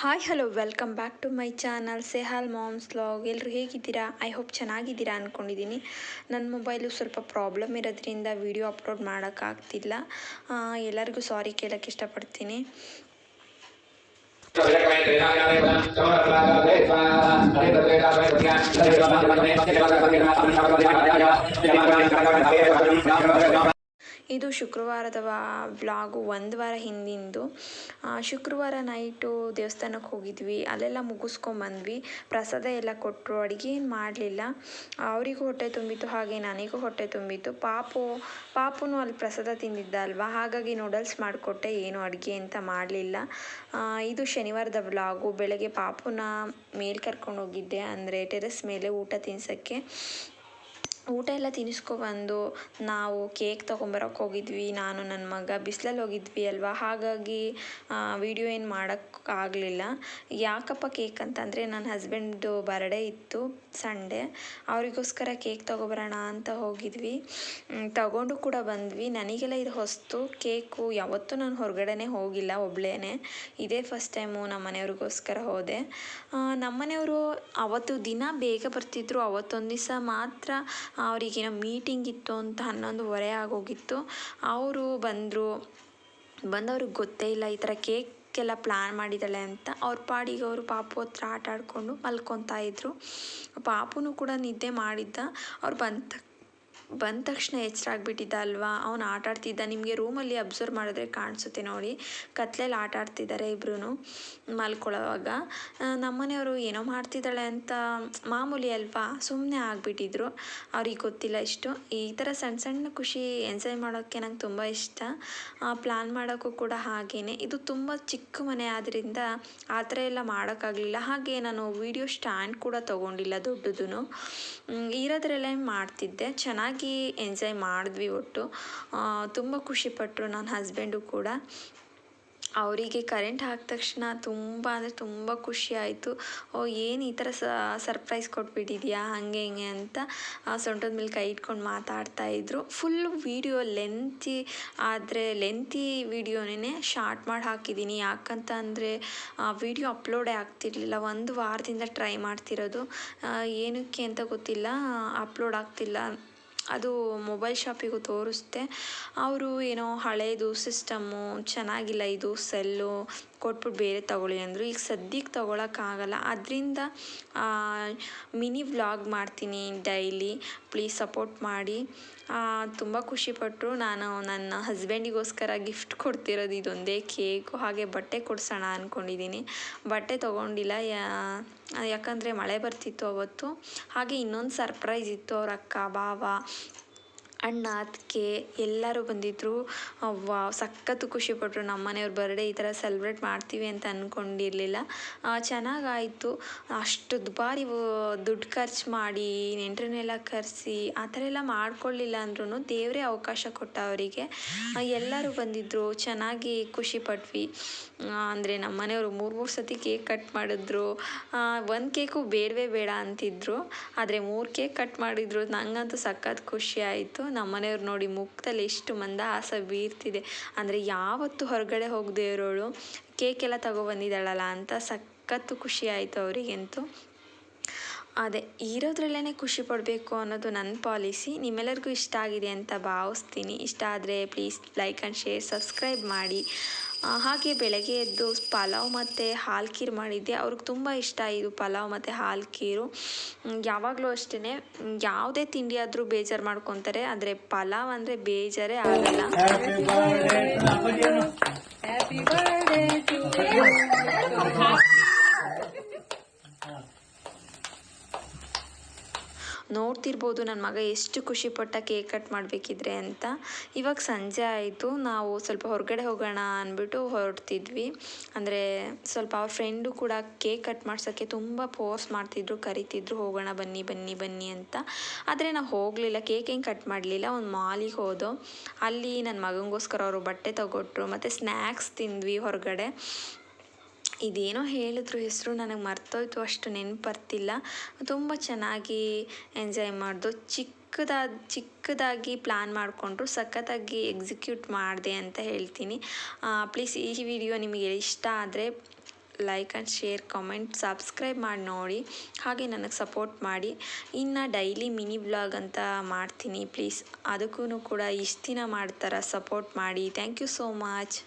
Hi hello welcome back to my channel Sehal moms log ಎಲ್ಲರೂ ಹೇಗಿದ್ದೀರಾ? I hope ಚೆನ್ನಾಗಿದ್ದೀರಾ ಅಂದ್ಕೊಂಡಿದ್ದೀನಿ ನನ್ನ ಮೊಬೈಲು ಸ್ವಲ್ಪ ಪ್ರಾಬ್ಲಮ್ ಇರೋದ್ರಿಂದ ವಿಡಿಯೋ ಅಪ್ಲೋಡ್ ಮಾಡೋಕ್ಕಾಗ್ತಿಲ್ಲ. ಎಲ್ಲರಿಗೂ ಸಾರಿ ಕೇಳೋಕ್ಕೆ ಇಷ್ಟಪಡ್ತೀನಿ. ಇದು ಶುಕ್ರವಾರದ ವ್ಲಾಗು ಒಂದು ವಾರ ಹಿಂದಿಂದು. ಶುಕ್ರವಾರ ನೈಟು ದೇವಸ್ಥಾನಕ್ಕೆ ಹೋಗಿದ್ವಿ. ಅಲ್ಲೆಲ್ಲ ಮುಗಿಸ್ಕೊಂಬಂದ್ವಿ ಪ್ರಸಾದ ಎಲ್ಲ ಕೊಟ್ಟರು ಅಡುಗೆ ಏನು ಮಾಡಲಿಲ್ಲ. ಅವರಿಗೂ ಹೊಟ್ಟೆ ತುಂಬಿತ್ತು, ಹಾಗೆ ನನಗೂ ಹೊಟ್ಟೆ ತುಂಬಿತ್ತು. ಪಾಪು, ಪಾಪುನು ಅಲ್ಲಿ ಪ್ರಸಾದ ತಿಂದಿದ್ದ ಅಲ್ವಾ? ಹಾಗಾಗಿ ನೂಡಲ್ಸ್ ಮಾಡಿಕೊಟ್ಟೆ. ಏನು ಅಡುಗೆ ಅಂತ ಮಾಡಲಿಲ್ಲ. ಇದು ಶನಿವಾರದ ವ್ಲಾಗು. ಬೆಳಗ್ಗೆ ಪಾಪುನ ಮೇಲೆ ಕರ್ಕೊಂಡು ಹೋಗಿದ್ದೆ. ಅಂದರೆ ಟೆರೆಸ್ ಮೇಲೆ ಊಟ ತಿನ್ಸೋಕ್ಕೆ. ಊಟ ಎಲ್ಲ ತಿನ್ನಿಸ್ಕೊಬಂದು ನಾವು ಕೇಕ್ ತೊಗೊಂಬರೋಕೆ ಹೋಗಿದ್ವಿ. ನಾನು ನನ್ನ ಮಗ ಬಿಸ್ಲಲ್ಲಿ ಹೋಗಿದ್ವಿ ಅಲ್ವಾ? ಹಾಗಾಗಿ ವಿಡಿಯೋ ಏನು ಮಾಡೋಕ್ಕಾಗಲಿಲ್ಲ ಯಾಕಪ್ಪ ಕೇಕ್ ಅಂತಂದರೆ ನನ್ನ ಹಸ್ಬೆಂಡ್ದು ಬರ್ಡೇ ಇತ್ತು ಸಂಡೇ ಅವರಿಗೋಸ್ಕರ ಕೇಕ್ ತೊಗೊಬರೋಣ ಅಂತ ಹೋಗಿದ್ವಿ. ತಗೊಂಡು ಕೂಡ ಬಂದ್ವಿ. ನನಗೆಲ್ಲ ಇದು ಹೊಸ್ತು. ಕೇಕು ಯಾವತ್ತೂ ನಾನು ಹೊರಗಡೆನೇ ಹೋಗಿಲ್ಲ, ಒಬ್ಳೇನೆ. ಇದೇ ಫಸ್ಟ್ ಟೈಮು ನಮ್ಮ ಮನೆಯವ್ರಿಗೋಸ್ಕರ ಹೋದೆ. ನಮ್ಮನೆಯವರು ಅವತ್ತು ದಿನ ಬೇಗ ಬರ್ತಿದ್ರು. ಅವತ್ತೊಂದು ದಿವಸ ಮಾತ್ರ ಅವರಿಗೇನೋ ಮೀಟಿಂಗ್ ಇತ್ತು ಅಂತ ಹನ್ನೊಂದುವರೆ ಆಗೋಗಿತ್ತು. ಅವರು ಬಂದರು. ಬಂದವ್ರಿಗೆ ಗೊತ್ತೇ ಇಲ್ಲ ಈ ಥರ ಕೇಕ್ ಎಲ್ಲ ಪ್ಲ್ಯಾನ್ ಮಾಡಿದ್ದಾಳೆ ಅಂತ. ಅವ್ರ ಪಾಡಿಗೆ ಅವರು ಪಾಪು ಹತ್ರ ಆಟ ಆಡಿಕೊಂಡು ಮಲ್ಕೊತಾ ಇದ್ದರು ಪಾಪುನೂ ಕೂಡ ನಿದ್ದೆ ಮಾಡಿದ್ದ. ಅವ್ರು ಬಂದ ಬಂದ ತಕ್ಷಣ ಎಚ್ಚರ ಆಗ್ಬಿಟ್ಟಿದ್ದ ಅಲ್ವಾ? ಅವನು ಆಟ ಆಡ್ತಿದ್ದ ನಿಮಗೆ ರೂಮಲ್ಲಿ ಅಬ್ಸರ್ವ್ ಮಾಡಿದ್ರೆ ಕಾಣಿಸುತ್ತೆ ನೋಡಿ. ಕತ್ಲೆಯಲ್ಲಿ ಆಟ ಆಡ್ತಿದ್ದಾರೆ ಇಬ್ರು ಮಲ್ಕೊಳ್ಳೋವಾಗ ನಮ್ಮನೆಯವರು ಏನೋ ಮಾಡ್ತಿದ್ದಾಳೆ ಅಂತ ಮಾಮೂಲಿ ಅಲ್ವಾ? ಸುಮ್ಮನೆ ಆಗಿಬಿಟ್ಟಿದ್ರು. ಅವ್ರಿಗೆ ಗೊತ್ತಿಲ್ಲ ಇಷ್ಟು. ಈ ಥರ ಸಣ್ಣ ಸಣ್ಣ ಖುಷಿ ಎಂಜಾಯ್ ಮಾಡೋಕ್ಕೆ ನಂಗೆ ತುಂಬ ಇಷ್ಟ. ಪ್ಲ್ಯಾನ್ ಮಾಡೋಕ್ಕೂ ಕೂಡ ಹಾಗೇ ಇದು ತುಂಬ ಚಿಕ್ಕ ಮನೆ ಆದ್ದರಿಂದ ಆ ಥರ ಎಲ್ಲ ಮಾಡೋಕ್ಕಾಗಲಿಲ್ಲ. ಹಾಗೆ ನಾನು ವೀಡಿಯೋ ಸ್ಟ್ಯಾಂಡ್ ಕೂಡ ತೊಗೊಂಡಿಲ್ಲ ದೊಡ್ಡದು ಇರೋದ್ರಲ್ಲೇ ಮಾಡ್ತಿದ್ದೆ. ಚೆನ್ನಾಗಿ ಎಂಜಾಯ್ ಮಾಡಿದ್ವಿ ಒಟ್ಟು. ತುಂಬ ಖುಷಿಪಟ್ಟರು ನನ್ನ ಹಸ್ಬೆಂಡು ಕೂಡ. ಅವರಿಗೆ ಕರೆಂಟ್ ಹಾಕಿದ ತಕ್ಷಣ ತುಂಬ ಅಂದರೆ ತುಂಬ ಖುಷಿ ಆಯಿತು. ಓ, ಏನು ಈ ಥರ ಸರ್ಪ್ರೈಸ್ ಕೊಟ್ಬಿಟ್ಟಿದ್ಯಾ, ಹಾಗೆ ಹಿಂಗೆ ಅಂತ ಸೊಂಟದ ಮೇಲೆ ಕೈ ಇಟ್ಕೊಂಡು ಮಾತಾಡ್ತಾ ಇದ್ರು. ಫುಲ್ ವೀಡಿಯೋ ಲೆಂತಿ ಆದರೆ ಲೆಂತಿ ವೀಡಿಯೋನೇ ಶಾರ್ಟ್ ಮಾಡಿ ಹಾಕಿದ್ದೀನಿ. ಯಾಕಂತ ಅಂದರೆ ವೀಡಿಯೋ ಅಪ್ಲೋಡೇ ಆಗ್ತಿರ್ಲಿಲ್ಲ. ಒಂದು ವಾರದಿಂದ ಟ್ರೈ ಮಾಡ್ತಿರೋದು. ಏನಕ್ಕೆ ಅಂತ ಗೊತ್ತಿಲ್ಲ. ಅಪ್ಲೋಡ್ ಆಗ್ತಿಲ್ಲ. ಅದು ಮೊಬೈಲ್ ಶಾಪಿಗೂ ತೋರಿಸ್ದೆ. ಅವರು ಏನೋ ಹಳೇದು ಸಿಸ್ಟಮ್ಮು ಚೆನ್ನಾಗಿಲ್ಲ ಇದು ಸೆಲ್ಲು ಕೊಟ್ಬಿಟ್ಟು ಬೇರೆ ತಗೊಳ್ಳಿ ಅಂದರು. ಈಗ ಸದ್ಯಕ್ಕೆ ತೊಗೊಳಕ್ಕಾಗಲ್ಲ. ಅದರಿಂದ ಮಿನಿ ವ್ಲಾಗ್ ಮಾಡ್ತೀನಿ ಡೈಲಿ. ಪ್ಲೀಸ್ ಸಪೋರ್ಟ್ ಮಾಡಿ. ತುಂಬ ಖುಷಿಪಟ್ಟರು ನಾನು ನನ್ನ ಹಸ್ಬೆಂಡಿಗೋಸ್ಕರ ಗಿಫ್ಟ್ ಕೊಡ್ತಿರೋದು ಇದೊಂದೇ ಕೇಕು. ಹಾಗೆ ಬಟ್ಟೆ ಕೊಡ್ಸೋಣ ಅಂದ್ಕೊಂಡಿದ್ದೀನಿ ಬಟ್ಟೆ ತೊಗೊಂಡಿಲ್ಲ. ಯಾಕಂದರೆ ಮಳೆ ಬರ್ತಿತ್ತು ಅವತ್ತು. ಹಾಗೆ ಇನ್ನೊಂದು ಸರ್ಪ್ರೈಸ್ ಇತ್ತು ಅವ್ರ ಅಕ್ಕ ಬಾವ ಅಣ್ಣ ಅದಕ್ಕೆ ಎಲ್ಲರೂ ಬಂದಿದ್ದರು ವಾ ಸಖತ್ತು ಖುಷಿಪಟ್ಟರು ನಮ್ಮ ಮನೆಯವ್ರ ಬರ್ಡೇ ಈ ಥರ ಸೆಲೆಬ್ರೇಟ್ ಮಾಡ್ತೀವಿ ಅಂತ ಅಂದ್ಕೊಂಡಿರಲಿಲ್ಲ ಚೆನ್ನಾಗಾಯಿತು. ಅಷ್ಟು ದುಬಾರಿ ದುಡ್ಡು ಖರ್ಚು ಮಾಡಿ ನೆಂಟರನ್ನೆಲ್ಲ ಕರೆಸಿ, ಆ ಥರ ಎಲ್ಲ ಮಾಡ್ಕೊಳ್ಳಿಲ್ಲ ಅಂದ್ರೂ ದೇವರೇ ಅವಕಾಶ ಕೊಟ್ಟ ಅವರಿಗೆ. ಎಲ್ಲರೂ ಬಂದಿದ್ದರು ಚೆನ್ನಾಗಿ ಖುಷಿಪಟ್ವಿ ಅಂದರೆ ನಮ್ಮ ಮನೆಯವರು ಮೂರು ಮೂರು ಸತಿ ಕೇಕ್ ಕಟ್ ಮಾಡಿದ್ರು. ಒಂದು ಕೇಕು ಬೇಡವೇ ಬೇಡ ಅಂತಿದ್ರು. ಆದರೆ ಮೂರು ಕೇಕ್ ಕಟ್ ಮಾಡಿದ್ರು. ನನಗಂತೂ ಸಖತ್ ಖುಷಿ ಆಯಿತು. ನಮ್ಮ ಮನೆಯವ್ರು ನೋಡಿ ಮುಖದಲ್ಲಿ ಎಷ್ಟು ಮಂದಹಾಸ ಬೀರ್ತಿದೆ. ಅಂದರೆ ಯಾವತ್ತು ಹೊರಗಡೆ ಹೋಗದೆ ಇರೋಳು ಕೇಕೆಲ್ಲ ತಗೊಬಂದಿದ್ದಾಳಲ್ಲ ಅಂತ ಸಖತ್ತು ಖುಷಿ ಆಯಿತು ಅವರಿಗಂತೂ. ಅದೇ ಇರೋದ್ರಲ್ಲೇ ಖುಷಿ ಪಡಬೇಕು ಅನ್ನೋದು ನನ್ನ ಪಾಲಿಸಿ. ನಿಮ್ಮೆಲ್ಲರಿಗೂ ಇಷ್ಟ ಆಗಿದೆ ಅಂತ ಭಾವಿಸ್ತೀನಿ. ಇಷ್ಟ ಆದರೆ please like and share, subscribe ಮಾಡಿ. ಹಾಗೆ ಬೆಳಗ್ಗೆ ಎದ್ದು ಪಲಾವ್ ಮತ್ತು ಹಾಲು ಖೀರು ಮಾಡಿದ್ದೆ. ಅವ್ರಿಗೆ ತುಂಬ ಇಷ್ಟ ಇದು ಪಲಾವ್ ಮತ್ತು ಹಾಲು ಖೀರು. ಯಾವಾಗಲೂ ಅಷ್ಟೇ ಯಾವುದೇ ತಿಂಡಿ ಆದರೂ ಬೇಜಾರು ಮಾಡ್ಕೊತಾರೆ. ಆದರೆ ಪಲಾವ್ ಅಂದರೆ ಬೇಜಾರೇ ಆಗಲ್ಲ. ನೋಡ್ತಿರ್ಬೋದು ನನ್ನ ಮಗ ಎಷ್ಟು ಖುಷಿಪಟ್ಟ ಕೇಕ್ ಕಟ್ ಮಾಡಬೇಕಿದ್ರೆ ಅಂತ. ಇವಾಗ ಸಂಜೆ ಆಯಿತು, ನಾವು ಸ್ವಲ್ಪ ಹೊರಗಡೆ ಹೋಗೋಣ ಅಂದ್ಬಿಟ್ಟು ಹೊರಡ್ತಿದ್ವಿ. ಅಂದರೆ ಸ್ವಲ್ಪ ಅವ್ರ ಫ್ರೆಂಡು ಕೂಡ ಕೇಕ್ ಕಟ್ ಮಾಡ್ಸೋಕ್ಕೆ ತುಂಬ ಫೋರ್ಸ್ ಮಾಡ್ತಿದ್ರು, ಕರಿತಿದ್ರು, ಹೋಗೋಣ ಬನ್ನಿ ಬನ್ನಿ ಬನ್ನಿ ಅಂತ. ಆದರೆ ನಾವು ಹೋಗಲಿಲ್ಲ, ಕೇಕ್ ಹೆಂಗೆ ಕಟ್ ಮಾಡಲಿಲ್ಲ, ಒಂದು ಮಾಲಿಗೆ ಹೋದೋ. ಅಲ್ಲಿ ನನ್ನ ಮಗನಿಗೋಸ್ಕರ ಅವರು ಬಟ್ಟೆ ತಗೊಟ್ರು, ಮತ್ತು ಸ್ನ್ಯಾಕ್ಸ್ ತಿಂದ್ವಿ ಹೊರಗಡೆ. ಇದೇನೋ ಹೇಳಿದ್ರು ಹೆಸರು ನನಗೆ ಮರ್ತೋಯ್ತು, ಅಷ್ಟು ನೆನಪು ಬರ್ತಿಲ್ಲ ತುಂಬ ಚೆನ್ನಾಗಿ ಎಂಜಾಯ್ ಮಾಡಿದ್ರು ಚಿಕ್ಕದಾದ ಚಿಕ್ಕದಾಗಿ ಪ್ಲ್ಯಾನ್ ಮಾಡಿಕೊಂಡ್ರು, ಸಖತ್ತಾಗಿ ಎಕ್ಸಿಕ್ಯೂಟ್ ಮಾಡಿದೆ ಅಂತ ಹೇಳ್ತೀನಿ. ಪ್ಲೀಸ್ ಈ ವಿಡಿಯೋ ನಿಮಗೆ ಇಷ್ಟ ಆದರೆ like and share comment subscribe ಮಾಡಿ ನೋಡಿ. ಹಾಗೆ ನನಗೆ ಸಪೋರ್ಟ್ ಮಾಡಿ. ಇನ್ನು ಡೈಲಿ ಮಿನಿ ವ್ಲಾಗ್ ಅಂತ ಮಾಡ್ತೀನಿ. ಪ್ಲೀಸ್ ಅದಕ್ಕೂ ಕೂಡ ಇಷ್ಟು ದಿನ ಮಾಡ್ತಾರೆ ಸಪೋರ್ಟ್ ಮಾಡಿ. Thank you so much